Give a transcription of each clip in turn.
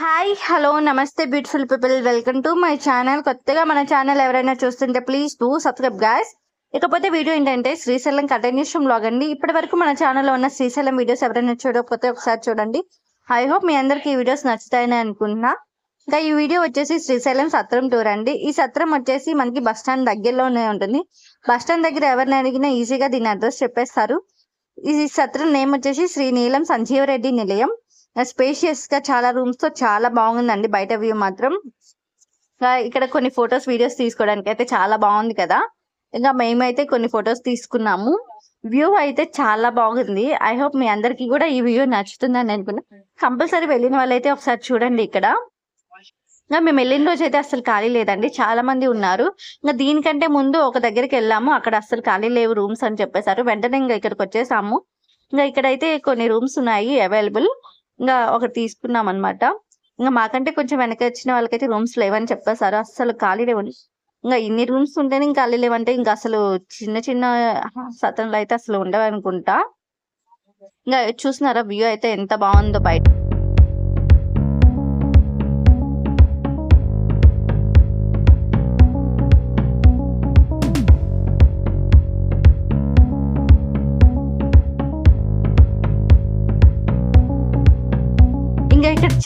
Hi hello నమస్తే beautiful people welcome to my channel కొత్తగా మన ఛానల్ ఎవరైనా చూస్తుంటే ప్లీజ్ డూ సబ్స్క్రైబ్ గాయస్ ఇకపోతే వీడియో ఏంటంటే శ్రీశైలం కంటిన్యూషన్ బ్లాగ్ అండి. ఇప్పటి వరకు మన ఛానల్లో ఉన్న శ్రీశైలం వీడియోస్ ఎవరైనా చూడకపోతే ఒకసారి చూడండి. ఐ హోప్ మీ అందరికి ఈ వీడియోస్ నచ్చుతాయని అనుకుంటున్నా. ఇంకా ఈ వీడియో వచ్చేసి శ్రీశైలం సత్రం టూర్ అండి. ఈ సత్రం వచ్చేసి మనకి బస్ స్టాండ్ దగ్గరలోనే ఉంటుంది. బస్ స్టాండ్ దగ్గర ఎవరిని అడిగినా ఈజీగా దీని అడ్రస్ చెప్పేస్తారు. ఈ సత్రం నేమ్ వచ్చేసి శ్రీ నీలం సంజీవరెడ్డి నిలయం. స్పేషియస్గా చాలా రూమ్స్తో చాలా బాగుందండి బయట వ్యూ మాత్రం. ఇంకా ఇక్కడ కొన్ని ఫొటోస్ వీడియోస్ తీసుకోవడానికి అయితే చాలా బాగుంది కదా. ఇంకా మేమైతే కొన్ని ఫొటోస్ తీసుకున్నాము. వ్యూ అయితే చాలా బాగుంది. ఐ హోప్ మీ అందరికి కూడా ఈ వ్యూ నచ్చుతుందని అనుకున్నా. కంపల్సరీ వెళ్ళిన వాళ్ళైతే ఒకసారి చూడండి ఇక్కడ. ఇంకా మేము వెళ్ళిన రోజు అయితే అసలు ఖాళీ లేదండి. చాలా మంది ఉన్నారు. ఇంకా దీనికంటే ముందు ఒక దగ్గరికి వెళ్ళాము. అక్కడ అసలు ఖాళీ లేవు రూమ్స్ అని చెప్పేశారు. వెంటనే ఇంకా ఇక్కడికి వచ్చేసాము. ఇంకా ఇక్కడైతే కొన్ని రూమ్స్ ఉన్నాయి అవైలబుల్ ఇంకా ఒకటి తీసుకున్నాం అనమాట ఇంకా మాకంటే కొంచెం వెనక వచ్చిన వాళ్ళకైతే రూమ్స్ లేవని చెప్పేశారు. అసలు ఖాళీ లేవు ఇంకా ఇన్ని రూమ్స్ ఉంటేనే ఇంకా ఖాళీ లేవంటే ఇంకా అసలు చిన్న చిన్న సత్రంలో అయితే అసలు ఉండవు అనుకుంటా ఇంకా చూస్తున్నారా వ్యూ అయితే ఎంత బాగుందో బయట.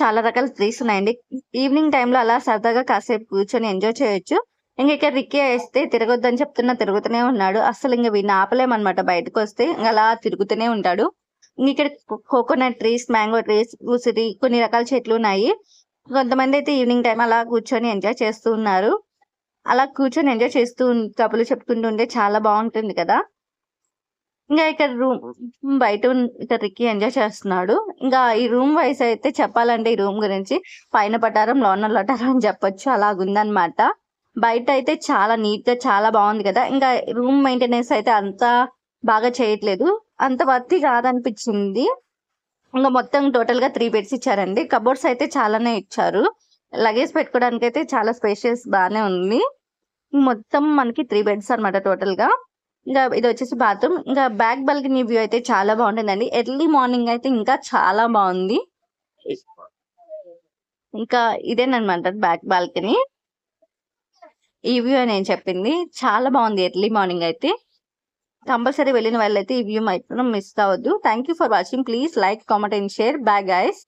చాలా రకాల ట్రీస్ ఉన్నాయండి. ఈవినింగ్ టైంలో అలా సరదాగా కాసేపు కూర్చొని ఎంజాయ్ చేయొచ్చు. ఇంకా ఇక్కడ రిక్కి వేస్తే తిరగొద్దని చెప్తున్నా తిరుగుతూనే ఉన్నాడు. అసలు ఇంకా వీడిని ఆపలేమన్నమాట. బయటకు వస్తే ఇంకా అలా తిరుగుతూనే ఉంటాడు. ఇక్కడ కోకోనట్ ట్రీస్ మ్యాంగో ట్రీస్ ఉసిరి కొన్ని రకాల చెట్లు ఉన్నాయి. కొంతమంది అయితే ఈవినింగ్ టైం అలా కూర్చొని ఎంజాయ్ చేస్తూ ఉన్నారు. అలా కూర్చొని ఎంజాయ్ చేస్తూ కబులు కబుర్లు చాలా బాగుంటుంది కదా. ఇంకా ఇక్కడ రూమ్ బయట ఇక్కడ ఎంజాయ్ చేస్తున్నాడు. ఇంకా ఈ రూమ్ వైస్ అయితే చెప్పాలంటే ఈ రూమ్ గురించి పైన పటారం లోన లటారం అని చెప్పొచ్చు. అలాగుందన్నమాట. బయట అయితే చాలా నీట్గా చాలా బాగుంది కదా. ఇంకా రూమ్ మెయింటెనెన్స్ అయితే అంత బాగా చేయట్లేదు. అంత వర్తి కాదనిపించింది. ఇంకా మొత్తం టోటల్గా త్రీ బెడ్స్ ఇచ్చారండి. కబోర్డ్స్ అయితే చాలానే ఇచ్చారు. లగేజ్ పెట్టుకోవడానికి అయితే చాలా స్పేషియస్ బాగానే ఉంది. మొత్తం మనకి త్రీ బెడ్స్ అన్నమాట టోటల్గా. ఇంకా ఇది వచ్చేసి బాత్రూమ్. ఇంకా బ్యాక్ బాల్కనీ వ్యూ అయితే చాలా బాగుంటుందండి. ఎర్లీ మార్నింగ్ అయితే ఇంకా చాలా బాగుంది. ఇంకా ఇదేనమాట బ్యాక్ బాల్కనీ ఈ వ్యూ నేను చెప్పింది. చాలా బాగుంది ఎర్లీ మార్నింగ్ అయితే. కంపల్సరీ వెళ్ళిన వాళ్ళైతే ఈ వ్యూ మాత్రం మిస్ అవ్వద్దు. Thank you for watching please like comment and share bye guys